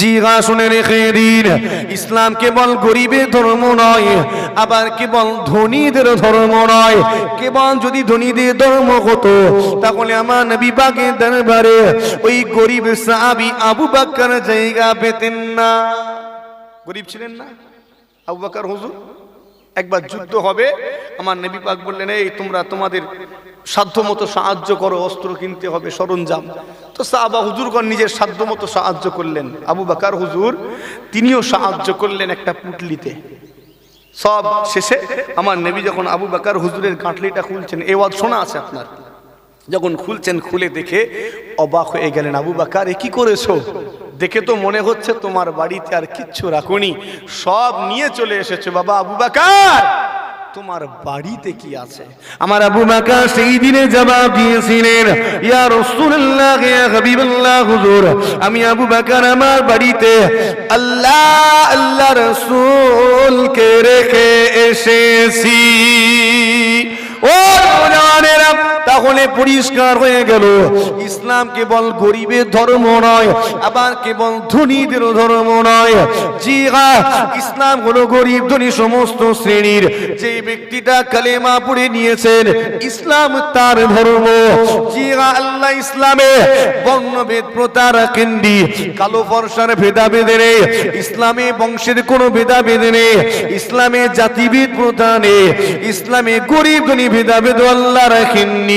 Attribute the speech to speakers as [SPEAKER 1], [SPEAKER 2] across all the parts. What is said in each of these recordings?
[SPEAKER 1] জি শুনে রেখে দিন ইসলাম কেবল গরিবের ধর্ম নয়, আবার কেবল ধনীদের ধর্ম নয়। কেবল যদি ধনীদের ধর্ম হতো, তাহলে আমার নবী দরবারে ওই গরিব সাহাবি আবু বাক্কার জায়গা পেতেন না। গরিব ছিলেন না? আবু বাক্কার হুজুর? একবার যুদ্ধ হবে। আমার নেবী পাক বললেন এই তোমরা তোমাদের সাধ্য মতো সাহায্য করো অস্ত্র কিনতে হবে সরঞ্জাম। তো সাহাবা হুজুরগণ নিজের সাধ্য মতো সাহায্য করলেন। আবু বাকার হুজুর তিনিও সাহায্য করলেন একটা পুটলিতে। সব শেষে আমার নেবি যখন আবু বাকার হুজুরের কাঁটলিটা খুলছেন এ ওয়াজ শোনা আছে আপনার? যখন খুলছেন, খুলে দেখে অবাক হয়ে গেলেন, আবু বাকার কি করেছ? দেখে তো মনে হচ্ছে তোমার বাড়িতে আর কিচ্ছু রাখুনি, সব নিয়ে চলে এসেছ। বাবা, আবু বাকার, তোমার বাড়িতে কি আছে? আমার আবু বাকার সেই দিনে জবাব দিয়েছিলেন, ইয়া রাসূলুল্লাহ, ইয়া হাবিবাল্লাহ, হুজুর, আমি আবু বাকার আমার বাড়িতে আল্লাহ আল্লাহ রাসূলকে রেখে এসেছি। ও নওজওয়ানেরা তাহলে পরিষ্কার হয়ে গেল। ইসলাম কেবল গরিবের ধর্ম নয়, আবার কেবল ধনীদের ধর্ম নয়। জি ইসলাম হলো গরিব ধনী সমস্ত শ্রেণির। যে ব্যক্তিটা কালেমা পড়ে নিয়েছেন, ইসলাম তার ধর্ম। জি আল্লাহ ইসলামে বর্ণভেদ প্রথা রাখেননি কালো ফর্সার ভেদাভেদ নেই। ইসলামে বংশের কোনো ভেদাভেদ নেই। ইসলামে জাতিভেদ প্রথা নেই। ইসলামে গরিব ধনী ভেদাভেদ আল্লাহ রাখেননি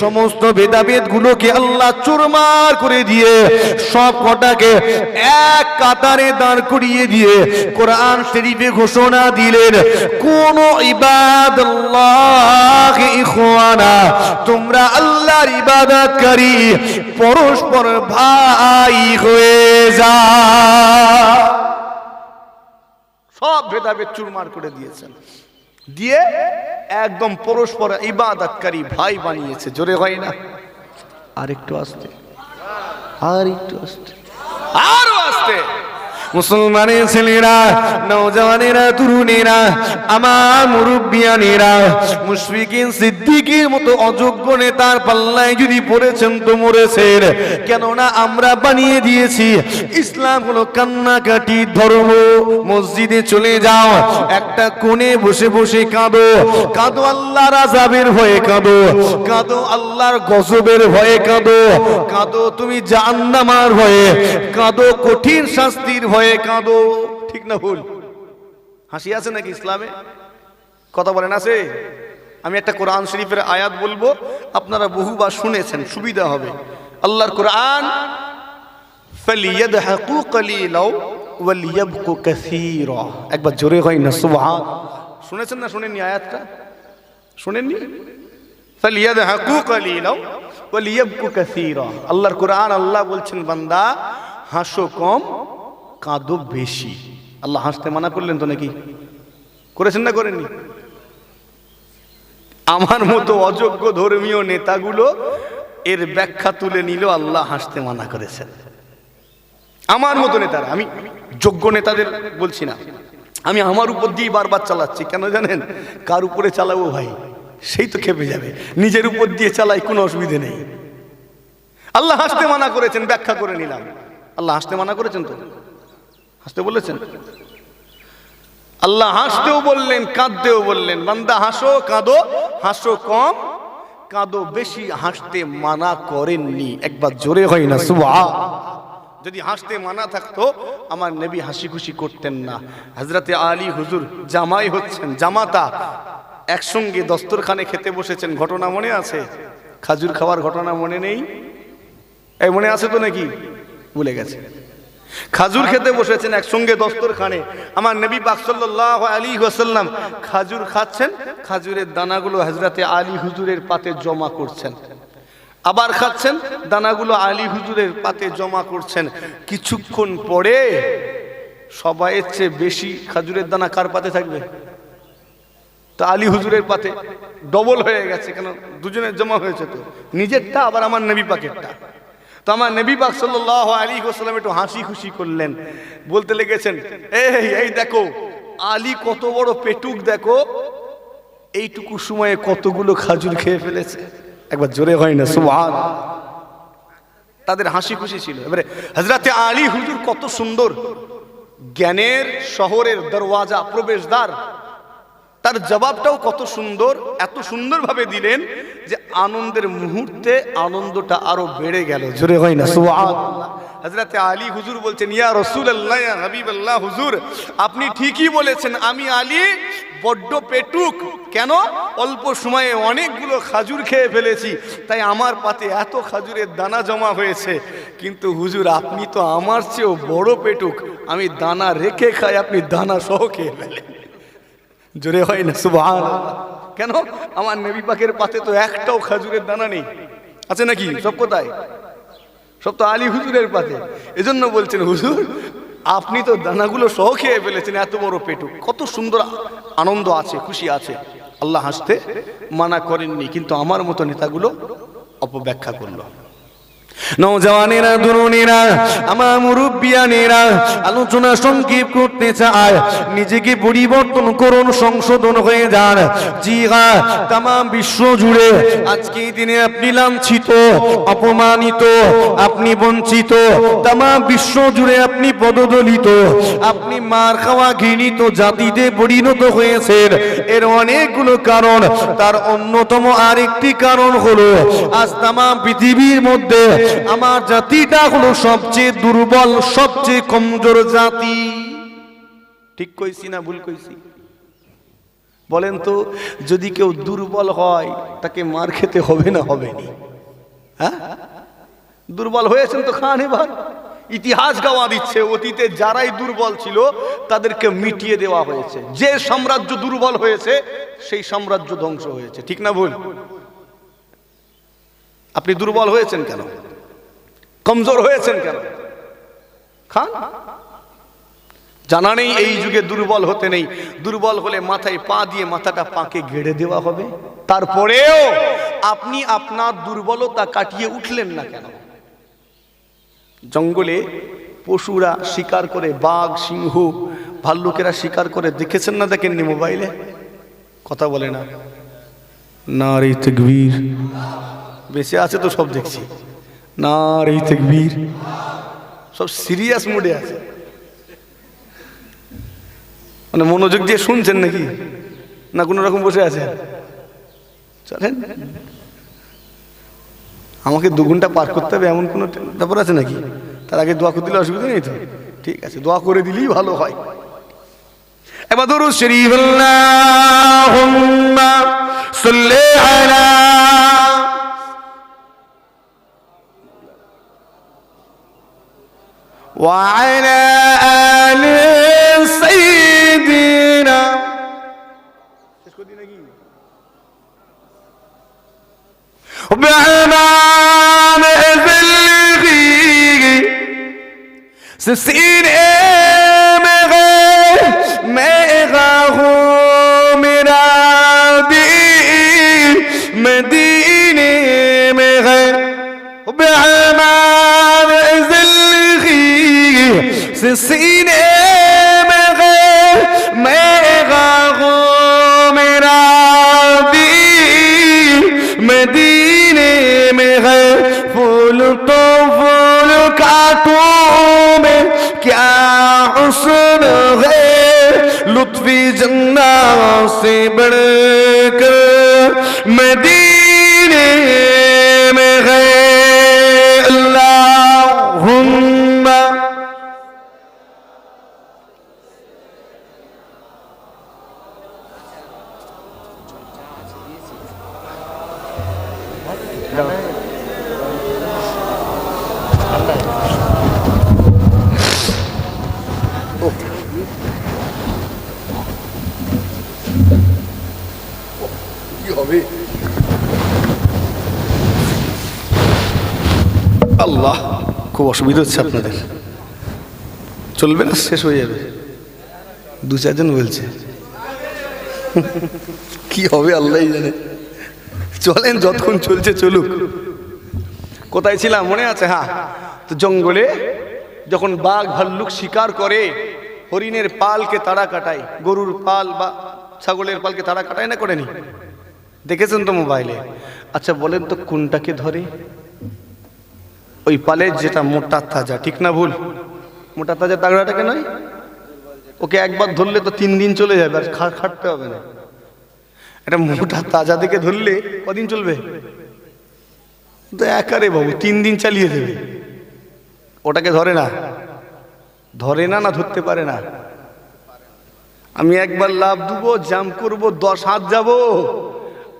[SPEAKER 1] সমস্ত ভেদাভেদ গুলোকে আল্লাহ চুরমার করে দিয়ে সব কটাকে এক কাতারে দাঁড় করিয়ে দিয়ে কোরআন শরীফে ঘোষণা দিলেন, কোন ইবাদ তোমরা আল্লাহর ইবাদতকারী পরস্পর ভাই হয়ে যা সব ভেদাভেদ চুরমার করে দিয়েছেন। দিয়ে একদম পরস্পর ইবাদতকারী ভাই বানিয়েছে। জোরে হয় না? আর একটু আসতে। আর একটু আসতে। আরও আসতে। মুসলমানের ছেলেরা নৌজওয়ানেরা তরুণেরা, আমার মুরব্বিয়ানেরা, মুশফিকিন সিদ্দিকির মতো অযোগ্য নেতার পাল্লায় যদি পড়েছেন তো মরেছেন। কেননা আমরা বানিয়ে দিয়েছি, ইসলাম হলো কান্নাকাটি ধর্ম। মসজিদে চলে যাও, একটা কোণে বসে বসে কাঁদো। কাঁদো আল্লাহর আজাবের ভয়ে কাঁদো। কাঁদো আল্লাহর গজবের ভয়ে কাঁদো। কাঁদো তুমি জাহান্নামার ভয়ে। কাঁদো কঠিন শাস্তির ভয়ে। কাঁদো, ঠিক না ভুল? হাসি আছে নাকি ইসলামে? কথা বলেন, আছে? আমি একটা কোরআন শরীফের আয়াত বলব, আপনারা বহুবার শুনেছেন, সুবিধা হবে। আল্লাহর কোরআন একবার জোরে হয় না, সুবহান। শুনেছেন না, শুনেননি আয়াতটা? শুনেননি? আল্লাহর কোরআন, আল্লাহ বলছেন, বান্দা, হাসো কম কাঁদো বেশি। আল্লাহ হাসতে মানা করলেন তো নাকি? করেছেন না করেননি? আমার মতো অযোগ্য ধর্মীয় নেতাগুলো এর ব্যাখ্যা তুলে নিল আল্লাহ হাসতে মানা করেছেন। আমার মতো নেতারা, আমি যোগ্য নেতাদের বলছি না। আমি আমার উপর দিয়ে বারবার চালাচ্ছি, কেন জানেন? কার উপরে চালাবো ভাই? সেই তো খেপে যাবে। নিজের উপর দিয়ে চালাই কোনো অসুবিধে নেই। আল্লাহ হাসতে মানা করেছেন, ব্যাখ্যা করে নিলাম। আল্লাহ হাসতে মানা করেছেন তো? হাসতে বলেছেন? আল্লাহ হাসতেও বললেন, কাঁদতেও বললেন। বান্দা হাসো, কাঁদো, হাসো কম, কাঁদো বেশি, হাসতে মানা করেননি। একবার জোরে হয় না সুবা যদি হাসতে মানা থাকতো, আমার নবী হাসি খুশি করতেন না। হাজরাতে আলী হুজুর জামাই হচ্ছেন, জামাতা। একসঙ্গে দস্তরখানে খেতে বসেছেন, ঘটনা মনে আছে? খাজুর খাওয়ার ঘটনা মনে নেই? এই মনে আছে তো নাকি? ভুলে গেছে। খাজুর খেতে বসেছেন একসঙ্গে দস্তরখানে। আমার নবী পাক সাল্লাল্লাহু আলী ওয়াসাল্লাম খাজুর খাচ্ছেন, খাজুরের দানাগুলো হজরতে আলী হুজুরের পাতে জমা করছেন। আবার খাচ্ছেন, দানাগুলো আলী হুজুরের পাতে জমা করছেন। কিছুক্ষণ পরে সবাইয়ের চেয়ে বেশি খাজুরের দানা কার পাতে থাকবে? তো আলী হুজুরের পাতে ডবল হয়ে গেছে, কেন দুজনের জমা হয়েছে তো। নিজেরটা আবার আমার নবী পাকেরটা। তো আমার নবী পাক সাল্লাহ আলী হোসালাম একটু হাসি খুশি করলেন। বলতে লেগেছেন, এই এই দেখো, আলী কত বড় পেটুক, দেখো। এইটুকু সময়ে কতগুলো খাজুর খেয়ে ফেলেছে। একবার জোরে হয় না, সুবহান। তাদের হাসি খুশি ছিল। এবারে হজরতে আলী হুজুর কত সুন্দর। জ্ঞানের শহরের দরওয়াজা, প্রবেশদ্বার তার জবাবটাও কত সুন্দর, এত সুন্দরভাবে দিলেন যে আনন্দের মুহূর্তে আনন্দটা আরও বেড়ে গেল। জোরে হয় না হজরতে আলী হুজুর বলছেন, ইয়া রসুল আল্লাহ আল্লাহ হুজুর, আপনি ঠিকই বলেছেন, আমি আলী বড্ড পেটুক। কেন? অল্প সময়ে অনেকগুলো খাজুর খেয়ে ফেলেছি, তাই আমার পাতে এত খাজুরের দানা জমা হয়েছে। কিন্তু হুজুর, আপনি তো আমার চেয়েও বড় পেটুক। আমি দানা রেখে খাই, আপনি দানা সহ খেয়ে ফেলেন। জোরে হয় না সুবহান কেন? আমার নবী পাকের পাতে তো একটাও খাজুরের দানা নেই। আছে নাকি? সব কোথায়? সব তো আলী হুজুরের পাতে। এজন্য বলছেন, হুজুর, আপনি তো দানাগুলো সহ খেয়ে ফেলেছেন, এত বড় পেটু। কত সুন্দর আনন্দ আছে, খুশি আছে। আল্লাহ হাসতে মানা করেননি, কিন্তু আমার মতো নেতাগুলো অপব্যাখ্যা করল। নৌজওয়ানেরা, দুরুনেরা, আমার মুরব্বিয়ানেরা, আলোচনা সংক্ষেপ করতে চায়। নিজেকে পরিবর্তন করুন, সংশোধন হয়ে যান। জি হ্যাঁ তাম বিশ্ব জুড়ে আজকে দিনে আপনি লাঞ্ছিত, অপমানিত, আপনি বঞ্চিত। তাম বিশ্ব জুড়ে আপনি পদদলিত। আপনি মার খাওয়া ঘৃণিত জাতিতে পরিণত হয়েছেন। এর অনেকগুলো কারণ, তার অন্যতম আরেকটি কারণ হলো, আজ তামা পৃথিবীর মধ্যে আমার জাতিটা হলো সবচেয়ে দুর্বল, সবচেয়ে কমজোর জাতি। ঠিক কইছি না ভুল কইছি? বলেন তো, যদি কেউ দুর্বল হয়, তাকে মার খেতে হবে না হবে নি? হ্যাঁ? দুর্বল হয়েছেন তো খান এবার। ইতিহাস গাওয়া দিচ্ছে, অতীতে যারাই দুর্বল ছিল, তাদেরকে মিটিয়ে দেওয়া হয়েছে। যে সাম্রাজ্য দুর্বল হয়েছে, সেই সাম্রাজ্য ধ্বংস হয়েছে। ঠিক না ভুল? আপনি দুর্বল হয়েছেন কেন? কমজোর হয়েছেন কেন? খান? জানা নেই, এই যুগে দুর্বল হতে নেই। দুর্বল হলে মাথায় পা দিয়ে মাথাটা পাকে গেড়ে দেওয়া হবে। তারপরেও আপনি আপনার দুর্বলতা কাটিয়ে উঠলেন না কেন? জঙ্গলে পশুরা শিকার করে, বাঘ, সিংহ, ভাল্লুকেরা শিকার করে, দেখেছেন না দেখেননি মোবাইলে? কথা বলে না। না রে তকবীর বেঁচে আছে তো সব দেখছি। না তকবীর। সব সিরিয়াস মুডে আছে। মানে মনোযোগ দিয়ে শুনছেন নাকি? না কোনো রকম বসে আছে চলেন। আমাকে দু ঘণ্টা পার করতে হবে এমন কোনো ব্যাপার আছে নাকি? তার আগে দোয়া করে দিলে অসুবিধা নেই তো? ঠিক আছে, দোয়া করে দিলেই ভালো হয়। এবার ধরো শরীফ وعلى آل سيدنا بعمام الغيغي سسين إيه जन्ना से बढ़कर मदीने में है अल्लाहुम्मा अल्लाह হবে আল্লাহ খুব অসুবিধা হচ্ছে আপনাদের। চলবে না? শেষ হয়ে যাবে। দু চারজন বলছে। কি হবে আল্লাহ জানে। চলেন যতক্ষণ চলছে চলুক। কোথায় ছিলাম? মনে আছে? হ্যাঁ। তো জঙ্গলে যখন বাঘ ভাল্লুক শিকার করে হরিণের পালকে তাড়া কাটায় গরুর পাল বা ছাগলের পালকে তাড়া কাটায় না করেনি? দেখেছেন তো মোবাইলে? আচ্ছা বলেন তো কোনটাকে ধরে? ওই পালের যেটা মোটা তাজা, ঠিক না ভুল? মোটা তাজা তাগড়াটাকে নয়? ওকে একবার ধরলে তো তিন দিন চলে যাবে, আর খাটতে হবে না। এটা মোটা তাজা দিকে ধরলে কদিন চলবে? তো একারে বাবু, তিন দিন চালিয়ে দেবে। ওটাকে ধরে না? ধরে না না ধরতে পারে না? আমি একবার লাভ দেবো জাম করব, দশ হাত যাব।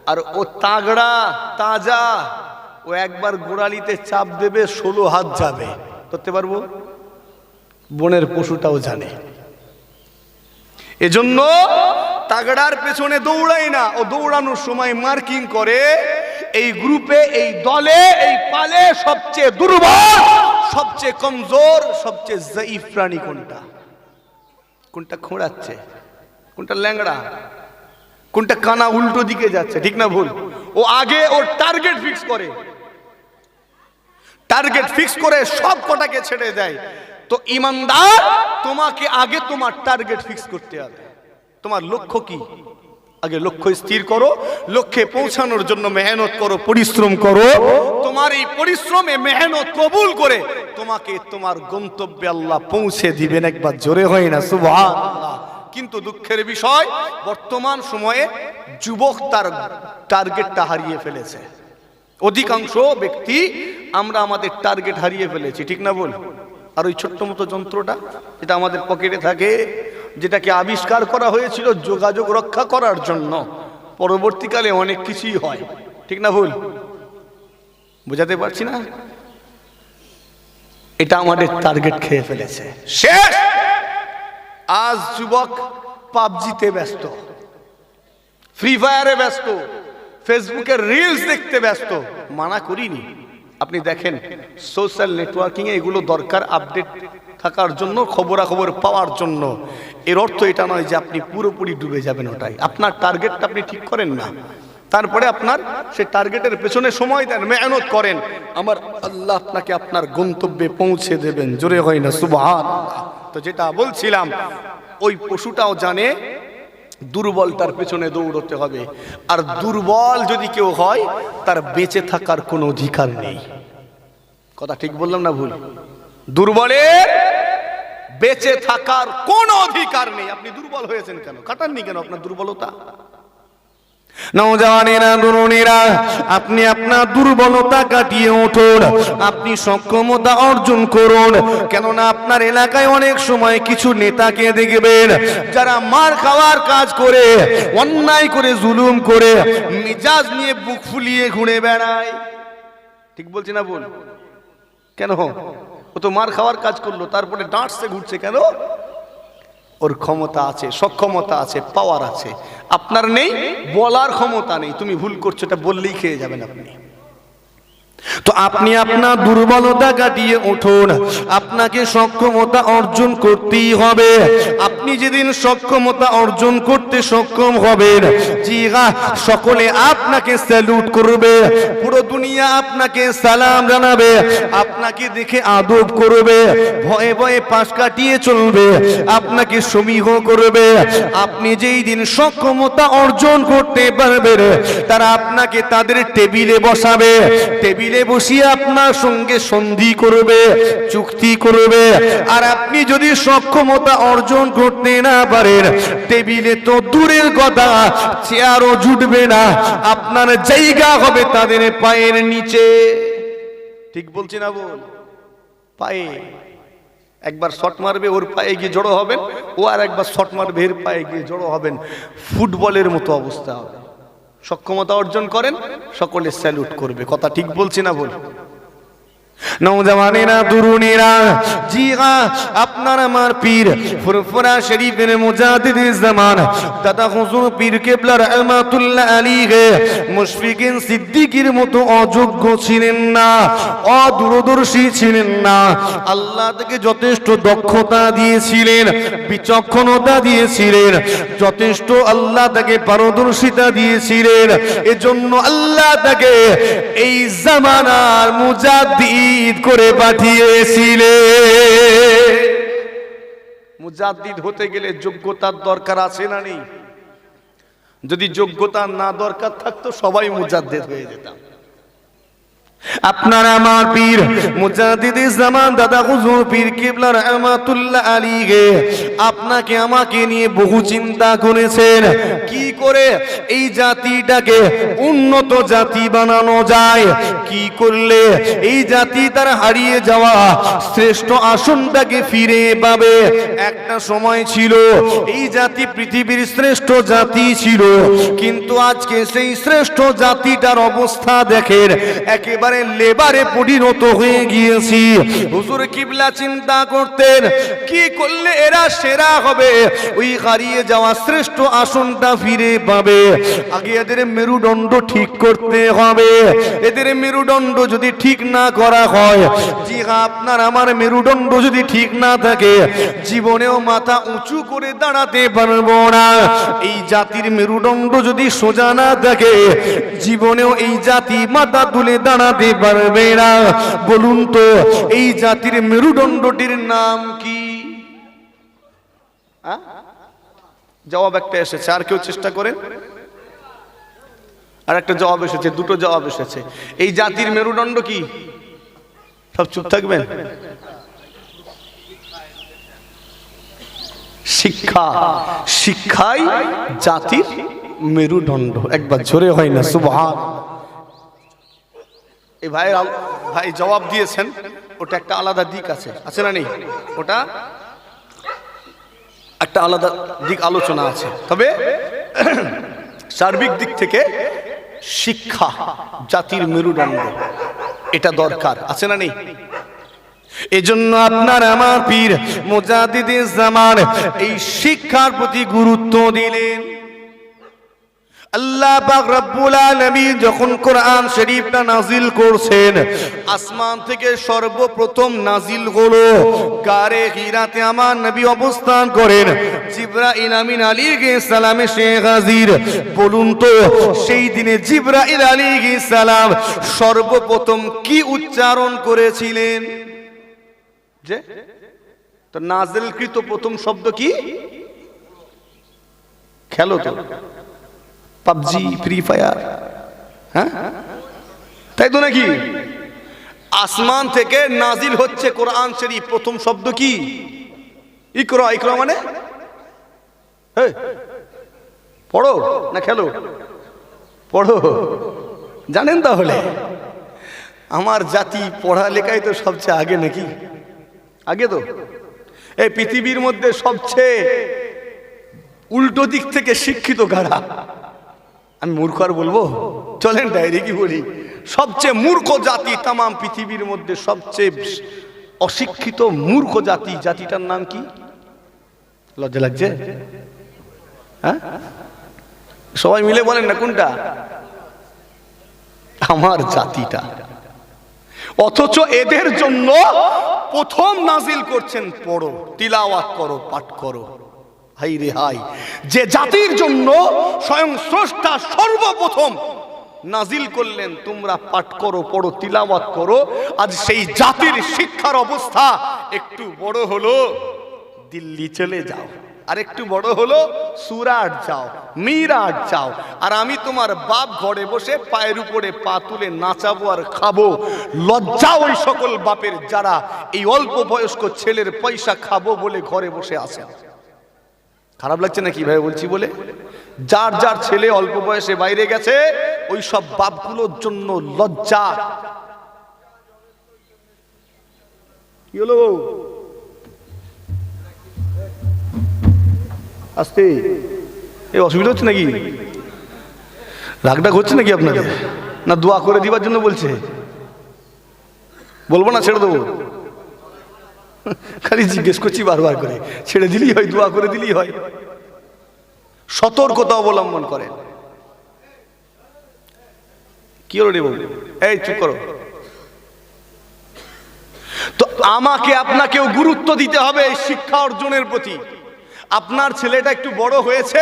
[SPEAKER 1] আর ও তাগড়া, তাজা। ও একবার গোড়ালিতে চাপ দেবে, ষোলো হাত যাবে। ধরতে পারব? বনের পশুটাও জানে। এজন্য তাগড়ার পেছনে দৌড়াই না। ও দৌড়ানোর সময় মার্কিং করে। এই গ্রুপে, এই দলে, এই পালে সবচেয়ে দুর্বল, সবচেয়ে কমজোর, সবচেয়ে জয়ীফ প্রাণী কোনটা? কোনটা খোঁড়াচ্ছে? কোনটা ল্যাংড়া? কোনটা কানা উল্টো দিকে যাচ্ছে, ঠিক না ভুল? ও আগে ওর টার্গেট ফিক্স করে। টার্গেট ফিক্স করে সব কটাকে ছেড়ে দেয়। তো ইমানদার, তোমাকে আগে তোমার টার্গেট ফিক্স করতে হবে। তোমার লক্ষ্য কি? আগে লক্ষ্য স্থির করো, লক্ষ্যে পৌঁছানোর জন্য মেহনত করো, পরিশ্রম করো। তোমার এই পরিশ্রমে মেহনত কবুল করে তোমাকে তোমার গন্তব্যে আল্লাহ পৌঁছে দিবেন, একবার জোরে হয় না, সুবহানাল্লাহ। কিন্তু দুঃখের বিষয়, বর্তমান সময়ে যুবক তার টার্গেটটা হারিয়ে ফেলেছে। অধিকাংশ ব্যক্তি আমরা আমাদের টার্গেট হারিয়ে ফেলেছি, ঠিক না বল আর ওই ছোট্ট মতো যন্ত্রটা যেটা আমাদের পকেটে থাকে, যেটাকে আবিষ্কার করা হয়েছিল যোগাযোগ রক্ষা করার জন্য। পরবর্তীকালে অনেক কিছুই হয়, ঠিক না ভুল? বোঝাতে পারছি না? এটা আমাদের টার্গেট খেয়ে ফেলেছে। শেষ! আজ যুবক পাবজিতে ব্যস্ত ফ্রি ফায়ারে ব্যস্ত ফেসবুকে রিলস দেখতে ব্যস্ত, মানা করিনি। আপনি দেখেন সোশ্যাল নেটওয়ার্কিং এ এগুলো দরকার আপডেট থাকার জন্য, খবরাখবর পাওয়ার জন্য। এর অর্থ এটা নয় যে আপনি পুরোপুরি ডুবে যাবেন ওটাই। আপনার টার্গেটটা আপনি ঠিক করেন না। তারপরে আপনার সে টার্গেটের পেছনে সময় দেন, মেহনত করেন। আমার আল্লাহ আপনাকে আপনার গন্তব্যে পৌঁছে দেবেন। জোরে হয় না সুবহান তো যেটা বলছিলাম, ওই পশুটাও জানে দুর্বলটার পেছনে দৌড়তে হবে। আর দুর্বল যদি কেউ হয়, তার বেঁচে থাকার কোনো অধিকার নেই। কথা ঠিক বললাম না ভুল? দুর্বলের বেঁচে থাকার কোনো অধিকার নেই। আপনি দুর্বল হয়েছেন কেন? কাটাননি কেন আপনার দুর্বলতা? আপনি আপনার দুর্বলতা কাটিয়ে উঠুন, আপনি সক্ষমতা অর্জন করুন, কেননা আপনার এলাকায় অনেক সময় কিছু নেতাকে দেখবেন, যারা মার খাওয়ার কাজ করে, অন্যায় করে, জুলুম করে, মিজাজ নিয়ে বুক ফুলিয়ে ঘুরে বেড়ায়। ঠিক বলছি না বল কেন? ও তো মার খাওয়ার কাজ করল, তারপরে ডাঁটছে ঘুরছে কেন? ওর ক্ষমতা আছে, সক্ষমতা আছে পাওয়ার আছে। আপনার নেই, বলার ক্ষমতা নেই। তুমি ভুল করছ, এটা বললেই খেয়ে যাবেন আপনি। তো আপনি আপনার দুর্বলতা কাটিয়ে উঠুন। আপনাকে সক্ষমতা অর্জন করতেই হবে। আপনি যেদিন সক্ষমতা অর্জন করতে সক্ষম হবেন। জি হ্যাঁ, সকলে আপনাকে স্যালুট করবে। পুরো দুনিয়া আপনাকে সালাম জানাবে। আপনাকে দেখে আদব করবে। ভয়ে ভয়ে পাশ কাটিয়ে চলবে। আপনাকে সমীহ করবে। আপনি যেই দিন সক্ষমতা অর্জন করতে পারবেন তারা আপনাকে তাদের টেবিলে বসাবে। টেবিলে বসিয়ে আপনার সঙ্গে সন্ধি করবে চুক্তি করবে। আর আপনি যদি সক্ষমতা অর্জন করতে না পারেন। টেবিলে তো দূরের কথা, চেয়ারও জুটবে না। আপনার জায়গা হবে তাদের পায়ের নিচে। ঠিক বলছি না বল? পায়ে। একবার শট মারবে, ওর পায়ে গিয়ে জড়ো হবেন। ও আর একবার শট মারবে, এর পায়ে গিয়ে জড়ো হবেন। ফুটবলের মতো অবস্থা হবে। সক্ষমতা অর্জন করেন, সকলে স্যালুট করবে। কথা ঠিক বলছি না বল? নৌজওয়ানেরা তরুণীরা জি আপনার আমার পীর ফুরফুরা শরীফের মুজাদিদ জামান, দাদা হুজুর পীর কেবলা রহমাতুল্লাহ আলীকে মুশফিকিন সিদ্দিকীর মতো অযোগ্য ছিলেন না, অদূরদর্শী ছিলেন না। আল্লাহ থেকে যথেষ্ট দক্ষতা দিয়েছিলেন, বিচক্ষণতা দিয়েছিলেন, যথেষ্ট আল্লাহ তাকে পারদর্শিতা দিয়েছিলেন। এজন্য আল্লাহ তাকে এই জামানার মুজাদ্দিদ করে পাঠিয়েছিলে। মুজাদ্দিদ হতে গেলে যোগ্যতার দরকার আছে না নেই? যদি যোগ্যতা না দরকার থাকতো সবাই মুজাদ্দিদ হয়ে যেতাম। আপনার আমার পীর মুজাদ্দিদি জামান দাদা হুজুর পীর কিবলা রহমাতুল্লাহ আলী গে, আপনাকে আমাকে নিয়ে বহু চিন্তা করেছেন। কি করে এই জাতিটাকে উন্নত জাতি বানানো যায়? কি করলে এই জাতি তার হারিয়ে যাওয়া শ্রেষ্ঠ আসনটাকে ফিরে পাবে? একটা সময় ছিল, এই জাতি পৃথিবীর শ্রেষ্ঠ জাতি ছিল, কিন্তু আজকে সেই শ্রেষ্ঠ জাতিটার অবস্থা দেখেন, একেবারে লেবারে পরিণত হয়ে গিয়েছি। হুজুর কিবলা চিন্তা করতেন, কি করলে এরা সেরা হবে? ওই হারিয়ে যাওয়া শ্রেষ্ঠ আসনটা ফিরে পাবে। আগে এদের মেরুদণ্ড ঠিক করতে হবে। এদের মেরুদণ্ড যদি ঠিক না করা হয়, জি হ্যাঁ আপনার আমার মেরুদণ্ড যদি ঠিক না থাকে, জীবনেও মাথা উঁচু করে দাঁড়াতে পারব না। এই জাতির মেরুদণ্ড যদি সোজা না থাকে, জীবনেও এই জাতি মাথা তুলে দাঁড়াতে পারবে না। বলুন তো, এই জাতির মেরুদণ্ডটির নাম কি? জবাব একটা এসেছে, আর কেউ চেষ্টা করেন? আর একটা জবাব এসেছে, দুটো জবাব এসেছে। এই জাতির মেরুদণ্ড কি? সব চুপ থাকবেন? শিক্ষা। শিক্ষাই জাতির মেরুদণ্ড। একবার জোরে হয় না, সুবহান। এই ভাই ভাই জবাব দিয়েছেন, ওটা একটা আলাদা দিক আছে। আছে না নেই? ওটা একটা আলাদা দিক আলোচনা আছে। তবে সার্বিক দিক থেকে শিক্ষা জাতির মেরুদণ্ড, এটা দরকার। আছে না নেই? এজন্য আপনার আমার পীর মোজাদিদি জামান এই শিক্ষার প্রতি গুরুত্ব দিলেন। আল্লাহ পাক রব্বুল আলামিন যখন কোরআন শরীফটা নাজিল করছেন, আসমান থেকে সর্বপ্রথম নাজিল হলো, গারে হিরাতে আমার নবী অবস্থান করেন। জিব্রাইল আমিন আলাইহিস সালামে শেখ হাজির। বলুন তো, সেই দিনে জিব্রাইল আলাইহিস সালাম সর্বপ্রথম কি উচ্চারণ করেছিলেন? যে? তো নাজিলকৃত প্রথম শব্দ কি? খেলো তো। পাবজি ফ্রি ফায়ার হ্যাঁ? তাই তো নাকি? আসমান থেকে নাজিল হচ্ছে কোরআন শরীফ। প্রথম শব্দ কি? ইকরা ইকরা মানে? পড়ো না খেলো? পড়ো। জানেন তাহলে? আমার জাতি পড়ালেখায় তো সবচেয়ে আগে নাকি? আগে তো? এই পৃথিবীর মধ্যে সবচেয়ে উল্টো দিক থেকে শিক্ষিত কারা? আমি মূর্খ আর বলব? চলেন ডাইরি কি বলি? সবচেয়ে মূর্খ জাতি তাম পৃথিবীর মধ্যে সবচেয়ে অশিক্ষিত মূর্খ জাতি, জাতিটার নাম কি? লজ্জা লাগছে? হ্যাঁ? সবাই মিলে বলেন না কোনটা? আমার জাতিটা। অথচ এদের জন্য প্রথম নাজিল করছেন পড়ো, তিলাওয়াত করো, পাঠ করো। হাই রে যে জাতির জন্য স্বয়ং স্রষ্টা সর্বপ্রথম নাজিল করলেন, তোমরা পাঠ করো, পড়ো, তিলাওয়াত করো। আজ সেই জাতির শিক্ষার অবস্থা একটু বড় হলো, দিল্লি চলে যাও। আর একটু বড় হলো, সুরাট যাও, মিরাট যাও। আর আমি তোমার বাপ ঘরে বসে পায়ের উপরে পা তুলে নাচাবো আর খাব। লজ্জা ওই সকল বাপের যারা এই অল্প বয়স্ক ছেলের পয়সা খাব বলে ঘরে বসে আসেন খারাপ লাগছে না কীভাবে বলছি বলে? যার যার ছেলে অল্প বয়সে বাইরে গেছে, ওই সব বাপগুলোর জন্য লজ্জা। কি হলো আসতে। এই অসুবিধা হচ্ছে নাকি? রাগডাক হচ্ছে নাকি আপনাদের? না দোয়া করে দিবার জন্য বলছে? বলব না, ছেড়ে দেবো। খালি জিজ্ঞেস করছি বারবার করে। ছেড়ে দিলেই হয়, দোয়া করে দিলেই হয়। সতর্কতা অবলম্বন করেন কি হলো রে বাবু এই, চুপ করো। তো আমাকে আপনাকেও গুরুত্ব দিতে হবে শিক্ষা অর্জনের প্রতি। আপনার ছেলেটা একটু বড় হয়েছে,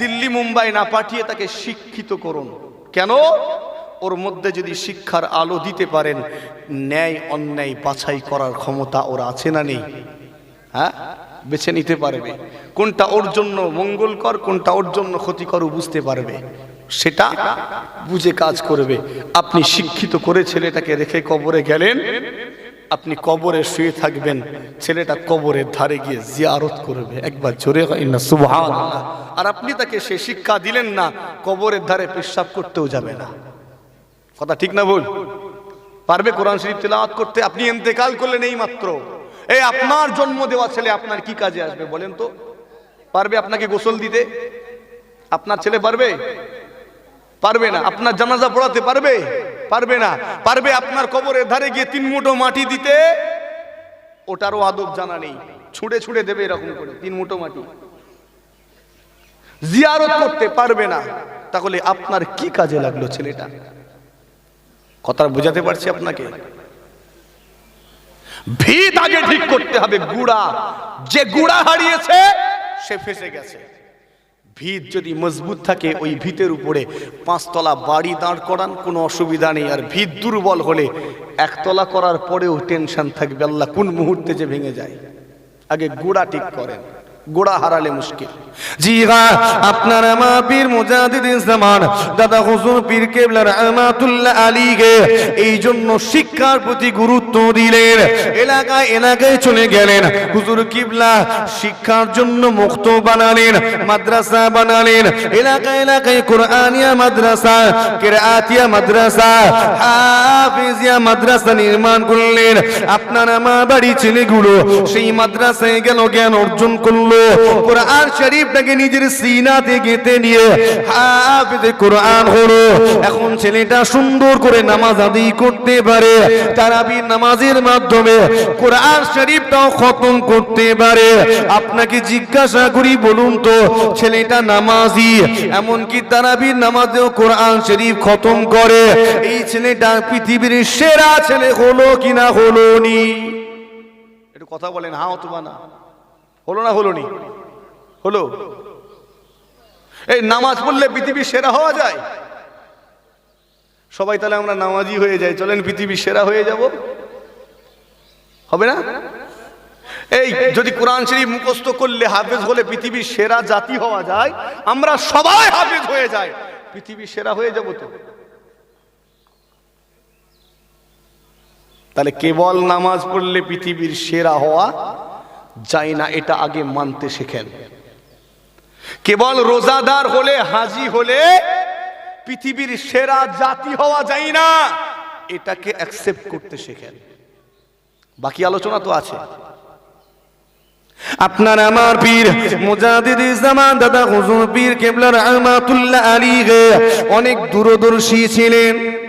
[SPEAKER 1] দিল্লি, মুম্বাই না পাঠিয়ে তাকে শিক্ষিত করুন। কেন? ওর মধ্যে যদি শিক্ষার আলো দিতে পারেন, ন্যায় অন্যায় বাছাই করার ক্ষমতা ওর আছে না নেই? হ্যাঁ? বেছে নিতে পারবে। কোনটা ওর জন্য মঙ্গলকর, কোনটা ওর জন্য ক্ষতিকর বুঝতে পারবে। সেটা বুঝে কাজ করবে। আপনি শিক্ষিত করে ছেলেটাকে রেখে কবরে গেলেন, আপনি কবরে শুয়ে থাকবেন, ছেলেটা কবরের ধারে গিয়ে জিয়ারত করবে। একবার জোরে হয় না সুবহান আর আপনি তাকে সে শিক্ষা দিলেন না, কবরের ধারে পেশাব করতেও যাবে না। কথা ঠিক না বল পারবে কোরআন শরীফ তেলাওয়াত করতে? আপনি ইন্তেকাল করলেন এই মাত্র এই আপনার জন্ম দেওয়া ছেলে আপনার কি কাজে আসবে বলেন তো? পারবে আপনাকে গোসল দিতে? আপনার ছেলে পারবে? পারবে না। আপনার জানাজা পড়াতে পারবে? পারবে না। পারবে আপনার কবরের ধারে গিয়ে তিন মুঠো মাটি দিতে? ওটারও আদব জানা নেই। ছুঁড়ে ছুঁড়ে দেবে এরকম করে, তিন মুঠো মাটি। জিয়ারত করতে পারবে না। তাহলে আপনার কি কাজে লাগল ছেলেটা? কথা বুঝাতে পারছি আপনাকে? ভিত আগে ঠিক করতে হবে, গুড়া। যে গুড়া হারিয়েছে, সে ফেসে গেছে। ভিত যদি মজবুত থাকে, ওই ভিতের উপরে পাঁচতলা বাড়ি দাঁড় করান, কোনো অসুবিধা নেই। আর ভিত দুর্বল হলে একতলা করার পরেও টেনশন থাকবে। আল্লাহ কোন মুহূর্তে যে ভেঙে যায়? আগে গুড়া ঠিক করেন। গোড়া হারালে মুশকিল। জি হ্যাঁ আপনার আমার পীর মুজাহিদ জামান, দাদা হুজুর পীর কেবলার রহমাতুল্লাহ আলীকে এই জন্য শিক্ষার প্রতি গুরুত্ব দিলেন। এলাকায় এলাকায় চলে গেলেন। হুজুর কিবলা শিক্ষার জন্য মুক্ত বানালেন, মাদ্রাসা বানালেন। এলাকায় এলাকায় কোরআনিয়া মাদ্রাসা, কেরাতিয়া মাদ্রাসা, হাফিজিয়া মাদ্রাসা নির্মাণ করলেন। আপনার আমার বাড়ি ছেলেগুলো সেই মাদ্রাসায় গেল জ্ঞান অর্জন করল। কোরআন শরীফটাকে নিজের সিনাতে গেঁথে নিয়ে হাফিজে কোরআন হলো। এখন ছেলেটা সুন্দর করে নামাজ আদায় করতে পারে, তারাবি নামাজের মাধ্যমে কোরআন শরীফটাও খতম করতে পারে। আপনাকে জিজ্ঞাসা করি বলুন তো, ছেলেটা নামাজি, এমনকি তারাবির নামাজেও কোরআন শরীফ খতম করে। এই ছেলেটা পৃথিবীর সেরা ছেলে হলো কিনা হলো নি? একটু কথা বলেন হ্যাঁ অথবা না। হলো না হলো নি? হলো। এই নামাজ পড়লে পৃথিবীর সেরা হওয়া যায়। সবাই তাহলে আমরা নামাজি হয়ে যাই, চলেন পৃথিবীর সেরা হয়ে যাব। হবে না? এই যদি কোরআন শরীফ মুখস্থ করলে হাফেজ হলে পৃথিবীর সেরা জাতি হওয়া যায়, আমরা সবাই হাফেজ হয়ে যাই পৃথিবীর সেরা হয়ে যাব তো। তাহলে কেবল নামাজ পড়লে পৃথিবীর সেরা হওয়া যায় না এটা আগে মানতে শেখেন। কেবল রোজাদার হলে, হাজি হলে, পৃথিবীর সেরা জাতি হওয়া যায় না, এটাকে অ্যাকসেপ্ট করতে শেখেন। বাকি আলোচনা তো আছে। আপনার আমার পীর মুজাহিদ জামান দাদা, হুজুর পীর কেবলার রহমাতুল্লাহ আলী অনেক দূরদর্শী ছিলেন।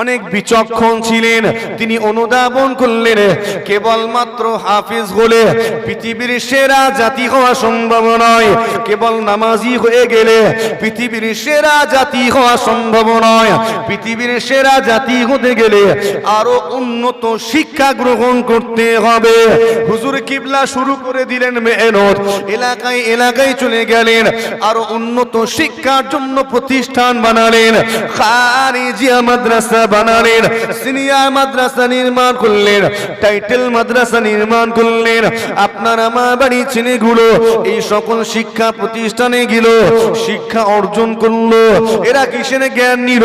[SPEAKER 1] অনেক বিচক্ষণ ছিলেন। তিনি অনুধাবন করলেন, কেবলমাত্র হাফিজ হলে পৃথিবীর সেরা জাতি হওয়া সম্ভব নয়। কেবল নামাজি হয়ে গেলে পৃথিবীর সেরা জাতি হওয়া সম্ভব নয়। পৃথিবীর সেরা জাতি হতে গেলে আরও উন্নত শিক্ষা গ্রহণ করতে হবে। হুজুর কিবলা শুরু করে দিলেন মেহনত। এলাকায় এলাকায় চলে গেলেন, আরও উন্নত শিক্ষার জন্য প্রতিষ্ঠান বানালেন। খারিজিয়া মাদ্রাসা বানালেন। সিনিয়র মাদ্রাসা নির্মাণ করলেন, টাইটেল মাদ্রাসা নির্মাণ করলেন। আপনার আমার বাড়ি ছেলেগুলো এই সকল শিক্ষা প্রতিষ্ঠানে গেল, শিক্ষা অর্জন করল। এরা কিসের জ্ঞান নিল?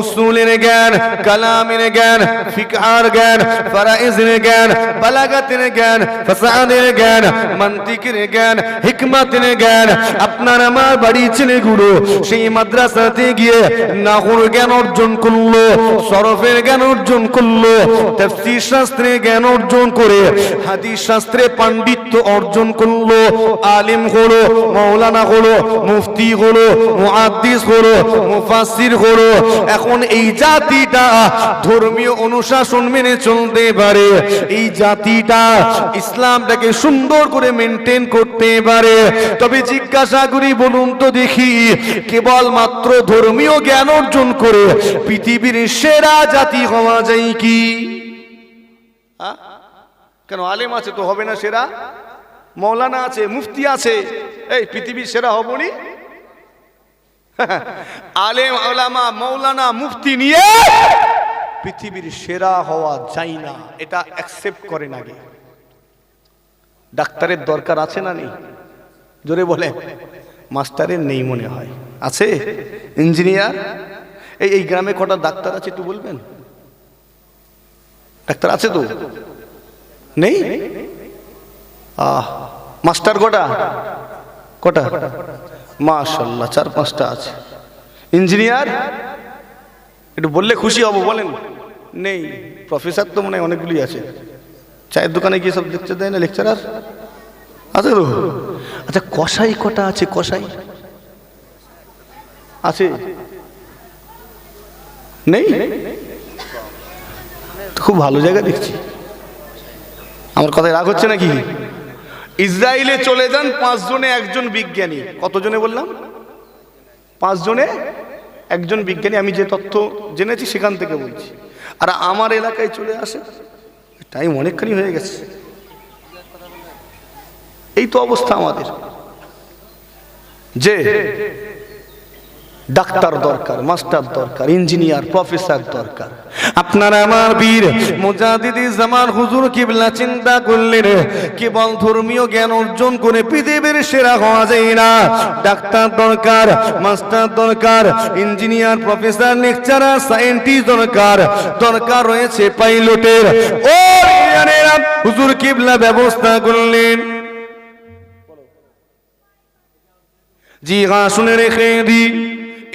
[SPEAKER 1] উসুলের জ্ঞান, কালামের জ্ঞান ফিকার জ্ঞান, ফারাইজের জ্ঞান, বালাগাতের জ্ঞান, ফাসাদের জ্ঞান, মান্তিকের জ্ঞান, হিকমাতের জ্ঞান। আপনার আমার বাড়ি ছেলেগুলো সেই মাদ্রাসাতে গিয়ে নাহুর জ্ঞান অর্জন করল। সরফের জ্ঞান অর্জন করল, তাফসীর শাস্ত্রে জ্ঞান অর্জন করে, হাদিস শাস্ত্রে পাণ্ডিত্য অর্জন করল, আলিম হলো, মাওলানা হলো, মুফতি হলো, মুহাদ্দিস হলো, মুফাসসির হলো। এখন এই জাতিটা ধর্মীয় অনুশাসন মেনে চলতে পারে, এই জাতিটা ইসলামটাকে সুন্দর করে মেনটেন করতে পারে। তবে জিজ্ঞাসা করি, বলুন তো দেখি কেবল মাত্র ধর্মীয় জ্ঞান অর্জন করে পৃথিবীর সেরা জাতি হওয়া যায় কি? কেন আলেম আছে তো হবে না সেরা? মৌলানা আছে, মুফতি আছে। এই, পৃথিবীর সেরা হবনি? আলেম আলামা মৌলানা, মুফতি নিয়ে পৃথিবীর সেরা হওয়া যায় না। এটা অ্যাকসেপ্ট করেন আগে। ডাক্তারের দরকার আছে না নেই? জোরে বলে মাস্টারের নেই মনে হয়। আছে? ইঞ্জিনিয়ার? এই এই গ্রামে কটা ডাক্তার আছে একটু বলবেন? ডাক্তার আছে তো? নেই? আহ, মাস্টার কটা? কটা? মাশাল্লাহ চার পাঁচটা আছে। ইঞ্জিনিয়ার? একটু বললে খুশি হব, বলেন। নেই, প্রফেসর তো মনে হয় অনেকগুলি আছে। চায়ের দোকানে গিয়ে সব লেকচার দেয় না, লেকচারার? আছে তো? আচ্ছা কষাই কটা আছে কষাই আছে। নেই খুব ভালো জায়গা দেখছি। আমার কথায় রাগ হচ্ছে নাকি? ইসরায়েলে চলে যান পাঁচজনে একজন বিজ্ঞানী। কতজনে বললাম? পাঁচজনে একজন বিজ্ঞানী। আমি যে তথ্য জেনেছি সেখান থেকে বলছি। আর আমার এলাকায় চলে আসে টাইম অনেকখানি হয়ে গেছে। এই তো অবস্থা আমাদের। যে ডাক্তার দরকার, মাস্টার দরকার, ইঞ্জিনিয়ার, প্রফেসর দরকার। আপনারা আমার বীর মুজাদিদি জামান হুজুর কিবলা চিন্তা করলেন কেবল ধর্মীয় জ্ঞান অর্জন করে পৃথিবীর সেরা হওয়া যায় না। ডাক্তার দরকার, মাস্টার দরকার, ইঞ্জিনিয়ার, প্রফেসর, লেকচারার, সায়েন্টিস্ট দরকার দরকার রয়েছে পাইলটের। ও হুজুর কিবলা ব্যবস্থা করলেন। জি হ্যাঁ শুনে রেখে দিই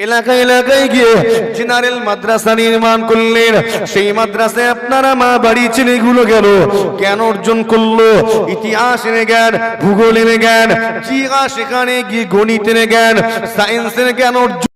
[SPEAKER 1] এলাকায় এলাকায় গিয়ে জেনারেল মাদ্রাসা নির্মাণ করলেন। সেই মাদ্রাসায় আপনারা মা বাড়ি ছেলেগুলো গেল। কেন অর্জন করল। ইতিহাস এনে জ্ঞান, ভূগোল এনে জ্ঞান জি হ্যাঁ সেখানে গিয়ে গণিত এনে জ্ঞান, সায়েন্স এনে জ্ঞান অর্জন